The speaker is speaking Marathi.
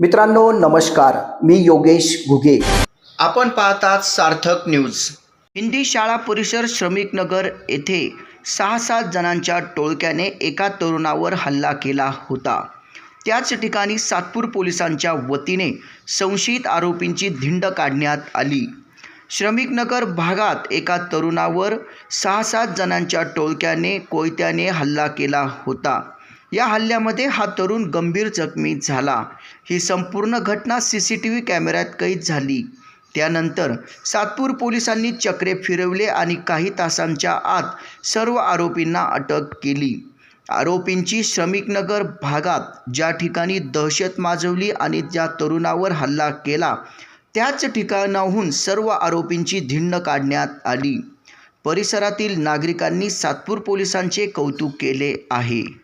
मित्रांनो नमस्कार. मी योगेश घुगे. आपण पाहतात सार्थक न्यूज. हिंदी शाळा परिसर श्रमिक नगर येथे सहा सात जणांच्या टोळक्याने एका तरुणावर हल्ला केला होता. त्याच ठिकाणी सातपूर पोलिसांच्या वतीने संशयित आरोपींची धिंड काढण्यात आली. श्रमिकनगर भागात एका तरुणावर सहा सात जणांच्या टोळक्याने कोयत्याने हल्ला केला होता. या हल्ल्यामध्ये हा तरुण गंभीर जखमी झाला. ही संपूर्ण घटना सी सी टी व्ही कॅमेऱ्यात कैद झाली. त्यानंतर सातपूर पोलिसांनी चक्रे फिरवले आणि काही तासांच्या आत सर्व आरोपींना अटक केली. आरोपींची श्रमिकनगर भागात ज्या ठिकाणी दहशत माजवली आणि ज्या तरुणावर हल्ला केला त्याच ठिकाणाहून सर्व आरोपींची धिंड काढण्यात आली. परिसरातील नागरिकांनी सातपूर पोलिसांचे कौतुक केले आहे.